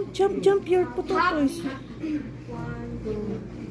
Jump, jump, jump your potatoes. One, two,